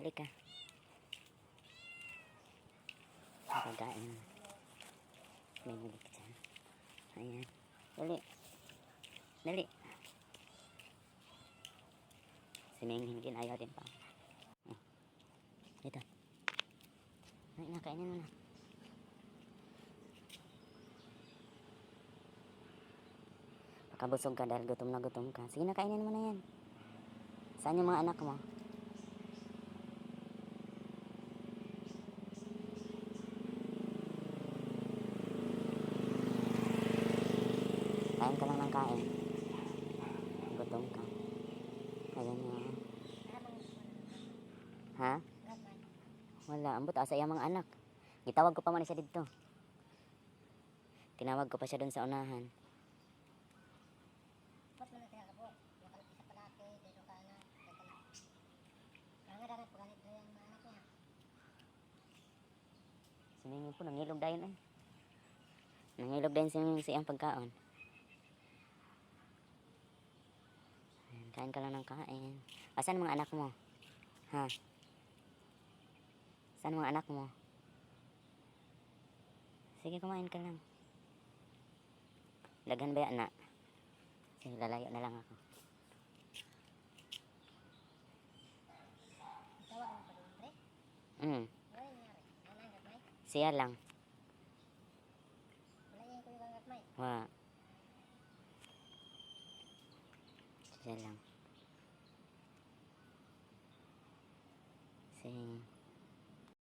Halika. Pagkain. May milik dyan. Ayan. Dali. Dali. Si Minghin ayaw din pa. Oh. Ito. Ay, nakainin mo na. Pakabusog ka dahil gutom na gutom ka. Sige, nakainin mo na yan. Saan yung mga anak mo? Kain ka lang ng kain. Gutom ka. Ayan nga. Ha? Wala. Ambot asa yung mga anak. Gitawag ko pa man siya dito. Tinawag ko pa siya doon sa unahan. Ba't mo na tinakabo? Nakal isa pa dati, dito ka na, dito ka na. Kaya nga dapat pagkalit doon yung mga anak niya. Sumingin po, nangilog dayon eh. Nangilog dayon siyang siyang pagkaon. Ayan, Kain ka lang ng kain. Asan ang mga anak mo? Ha? Saan mga anak mo? Sige, kumain ka lang. Daghan ba yan, anak? Sige, lalayo na lang ako. Mm, Wala. Wala siya lang. Wala yung kuyo kang gatmay. Siya lang. Sige.